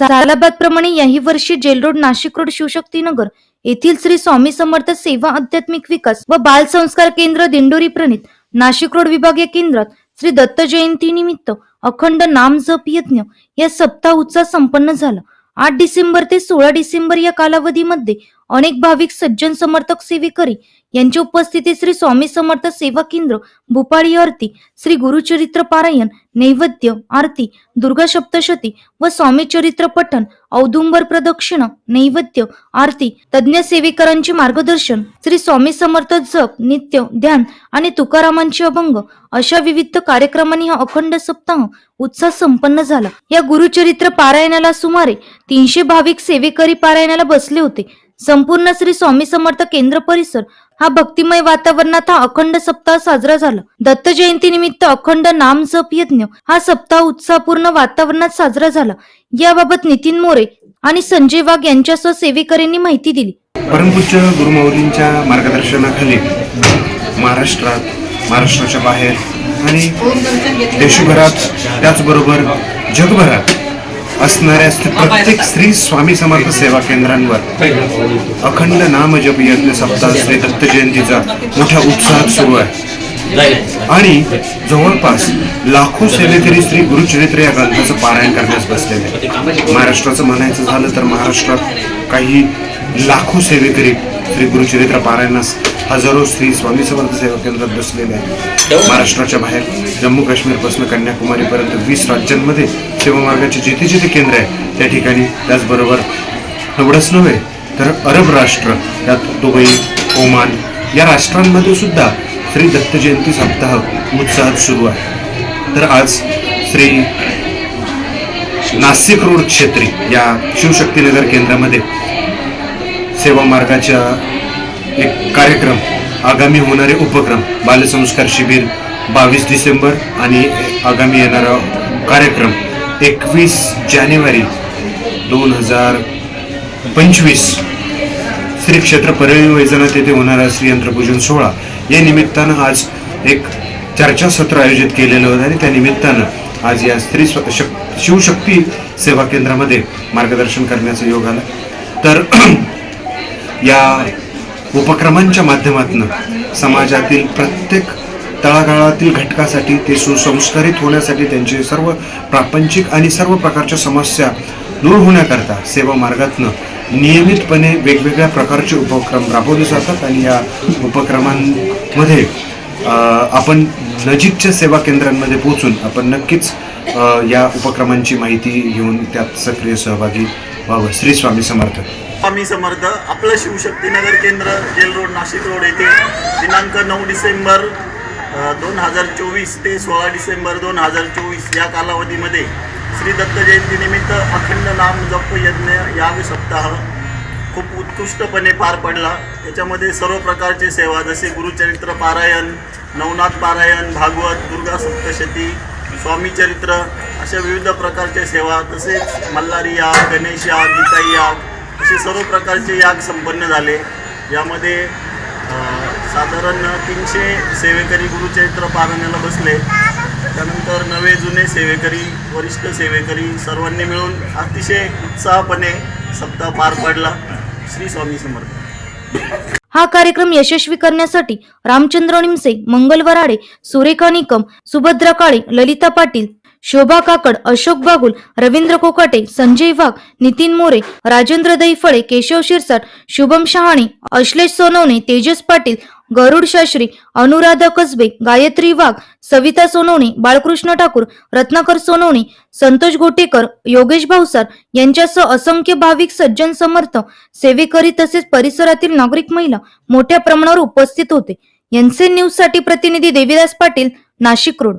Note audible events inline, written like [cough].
सालाबाद प्रमाणे याही वर्षी jail road Nashik road Shivshaktinagar येथील श्री स्वामी समर्थ सेवा आध्यात्मिक विकास व बाल संस्कार केंद्र दिंडोरी प्रणित नाशिक रोड विभागीय केंद्रात श्री दत्त जयंती निमित्त अखंड नाम जप यज्ञ या सप्ताह उत्साह संपन्न झाला. आठ डिसेंबर ते सोळा डिसेंबर या कालावधीमध्ये अनेक भाविक सज्जन समर्थक सेवेकरी यांच्या उपस्थितीत श्री स्वामी समर्थ सेवा केंद्र भूपाळी आरती श्री गुरुचरित्र पारायण नैवेद्य आरती दुर्गा सप्तशती व स्वामी चरित्र पठण औदुंबर प्रदक्षिणा नैवेद्य आरती तज्ज्ञ सेवेकरांचे मार्गदर्शन श्री स्वामी समर्थ जप नित्य ध्यान आणि तुकारामांचे अभंग अशा विविध कार्यक्रमांनी हा अखंड सप्ताह उत्साह संपन्न झाला. या गुरुचरित्र पारायणाला सुमारे तीनशे भाविक सेवेकरी पारायणाला बसले होते. संपूर्ण श्री स्वामी समर्थ केंद्र परिसर हा भक्तिमय वातावरणात हा अखंड सप्ताह साजरा झाला. दत्त जयंती निमित्त अखंड नाम जप यज्ञ हा सप्ताह उत्साहपूर्ण वातावरणात साजरा झाला. याबाबत नितीन मोरे आणि संजय वाघ यांच्यासह सेवेकऱ्यांनी माहिती दिली. परमपूज्य गुरुमौलींच्या मार्गदर्शनाखाली महाराष्ट्रात महाराष्ट्राच्या बाहेर आणि देशभरात त्याचबरोबर जगभरात असणाऱ्या प्रत्येक श्री स्वामी समर्थ सेवा केंद्रांवर. अखंड नाम जप यज्ञ सप्ताह श्री दत्त जयंतीचा मोठ्या उत्साहात सुरू आहे. आणि जवळपास लाखो सेवेकरी श्री गुरुचरित्र या ग्रंथाचं पारायण करण्यास बसलेले. महाराष्ट्राचं म्हणायचं झालं तर महाराष्ट्रात काही लाखो सेवेकरी श्री गुरुचरित्र पारायणास हजारो श्री स्वामी समर्थ सेवा केंद्रात बसलेले आहेत. महाराष्ट्राच्या बाहेर जम्मू काश्मीरपासून कन्याकुमारीपर्यंत वीस राज्यांमध्ये सेवा मार्गाचे जिथे जिथे केंद्र आहे त्या ठिकाणी त्याचबरोबर एवढंच नव्हे तर अरब राष्ट्र यात दुबई ओमान या राष्ट्रांमध्ये सुद्धा श्री दत्त जयंती सप्ताह उत्साहात सुरू आहे. तर आज श्री नाशिक रोड क्षेत्री या शिवशक्तीनगर केंद्रामध्ये सेवा मार्गाच्या एक कार्यक्रम आगामी होणारे उपक्रम बालसंस्कार शिबिर बावीस डिसेंबर आणि आगामी येणारा कार्यक्रम एकवीस जानेवारी दोन हजार पंचवीस. श्री क्षेत्र परळी वैजनाथ येथे होणारा श्री यंत्रपूजन सोहळा. या निमित्तानं आज एक चर्चासत्र आयोजित केलेलं होतं आणि त्या निमित्तानं आज या स्त्री स्व- शक- शिवशक्ती सेवा केंद्रामध्ये मार्गदर्शन करण्याचा योग आला तर [clears throat] या उपक्रमांच्या माध्यमातून समाजातील प्रत्येक तळागाळातील घटकासाठी ते सुसंस्कारित होण्यासाठी त्यांचे सर्व प्रापंचिक आणि सर्व प्रकारच्या समस्या दूर होण्याकरता सेवा मार्गातनं नियमितपणे वेगवेगळ्या प्रकारचे उपक्रम राबवले जातात आणि या उपक्रमांमध्ये आपण नजीकच्या सेवा केंद्रांमध्ये पोहोचून आपण नक्कीच या उपक्रमांची माहिती घेऊन त्यात सक्रिय सहभागी व्हावं. श्री स्वामी समर्थ. स्वामी समर्थ आपलं शिवशक्तीनगर केंद्र जेल रोड नाशिक रोड येथे दिनांक नऊ डिसेंबर दोन हजार चोवीस ते सोळा डिसेंबर दोन हजार चोवीस या कालावधीमध्ये श्री दत्त जयंतीनिमित्त अखंड नाम जप यज्ञ याग सप्ताह खूप उत्कृष्टपणे पार पडला. त्याच्यामध्ये सर्व प्रकारचे सेवा जसे गुरुचरित्र पारायण नवनाथ पारायण भागवत दुर्गा सप्तशती स्वामी चरित्र अशा विविध प्रकारच्या सेवा तसेच मल्हारी याग गणेश याग गीताई याग असे सर्व प्रकारचे याग संपन्न झाले. यामध्ये साधारण तीनशे सेवेकरी गुरुचरित्र पारण्याला बसले. त्यानंतर नवे जुने सेवेकरी वरिष्ठ सेवेकरी सर्वांनी मिळून अतिशय उत्साहपणे सप्ताह पार पडला. श्री स्वामी समर्थ. हा कार्यक्रम यशस्वी करण्यासाठी रामचंद्र निमसे मंगल वराडे सुरेखा निकम सुभद्रा काळे ललिता पाटील शोभा काकड अशोक बागुल रवींद्र कोकाटे संजय वाघ नितीन मोरे राजेंद्र दैफळे केशव शिरसाट शुभम शहाणे अश्लेष सोनवणे तेजस पाटील गरुड शास्त्री अनुराधा कसबे गायत्री वाघ सविता सोनवणे बाळकृष्ण ठाकूर रत्नाकर सोनवणे संतोष गोटेकर योगेश भावसार यांच्यासह असंख्य भाविक सज्जन समर्थ सेवेकरी तसेच परिसरातील नागरिक महिला मोठ्या प्रमाणावर उपस्थित होते. एनसीएन न्यूजसाठी प्रतिनिधी देविदास पाटील नाशिक रोड.